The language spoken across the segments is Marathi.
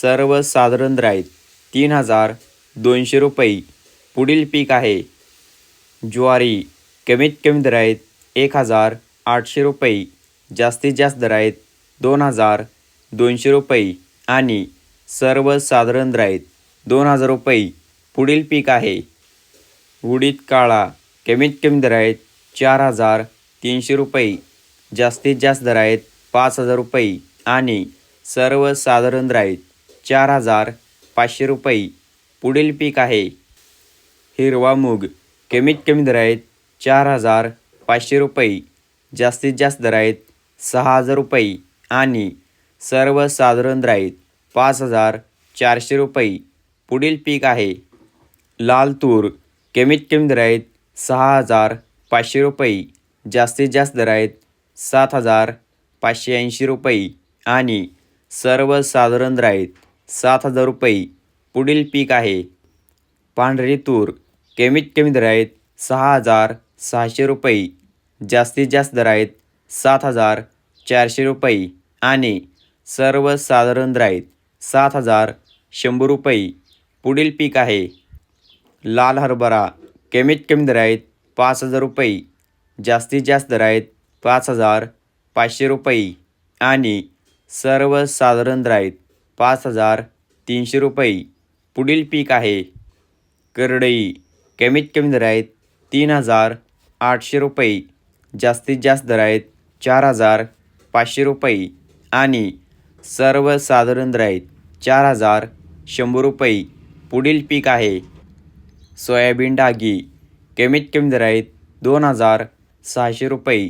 सर्वसाधारण दर तीन हजार दोनशे रुपये. पुढील पीक आहे. ज्वारी कमीत कमी दर आहेत एक हजार आठशे रुपये. जास्तीत जास्त दर आहेत दोन हजार दोनशे रुपये. आणि सर्वसाधारण दर दोन हजार रुपये. पुढील पीक आहे. उडीद काळा कमीत कमी दर आहेत चार हजार तीनशे रुपये. जास्तीत जास्त दर आहेत पाच हजार रुपये. आणि सर्वसाधारण दर चार हजार पाचशे रुपये. पुढील पीक आहे. हिरवा मूग. कमीत कमी दर आहेत चार हजार पाचशे रुपये. जास्तीत जास्त दर आहेत सहा हजार रुपये. आणि सर्वसाधारण दर आहेत पाच हजार चारशे रुपये. पुढील पीक आहे. लाल तूर. कमीत कमी दर आहेत सहा हजार पाचशे रुपये. जास्तीत जास्त दर आहेत सात हजार पाचशे ऐंशी रुपये. आणि सर्वसाधारण दर आहेत सात हजार रुपये. पुढील पीक आहे. पांढरी तूर कमीत कमी दर आहेत सहा हजार सहाशे रुपये. जास्तीत जास्त दर आहेत सात हजार चारशे रुपये. आणि सर्वसाधारण दर आहेत सात हजार शंभर रुपये. पुढील पीक आहे. लाल हरभरा कमीत कमी दर आहेत पाच हजार रुपये. जास्तीत जास्त दर आहेत पाच हजार पाचशे रुपये. आणि सर्वसाधारण दर आहेत पाच हजार तीनशे रुपये. पुढील पीक आहे. करडई. कमीत कमी दर आहेत तीन हजार आठशे रुपये. जास्तीत जास्त दर आहेत चार हजार पाचशे रुपये. आणि सर्वसाधारण दर आहेत चार हजार शंभर रुपये. पुढील पीक आहे. सोयाबीन डागी. कमीत कमी दर आहेत दोन हजार सहाशे रुपये.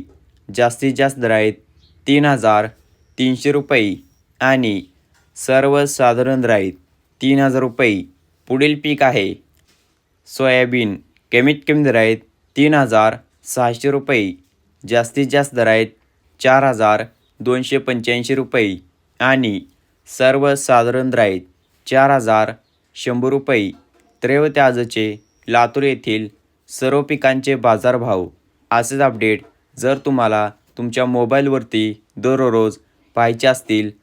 जास्तीत जास्त दर आहेत तीन हजार तीनशे रुपये. आणि सर्वसाधारण दर तीन हजार रुपये. पुढील पीक आहे. सोयाबीन. कमीत कमी दर आहेत तीन हजार सहाशे रुपये. जास्तीत जास्त दर आहेत चार हजार दोनशे पंच्याऐंशी रुपये. आणि सर्वसाधारण दर आहेत चार हजार शंभर रुपये. तर आजचे लातूर येथील सर्व पिकांचे बाजारभाव. असेच अपडेट जर तुम्हाला तुमच्या मोबाईलवरती दररोज पाहायचे असतील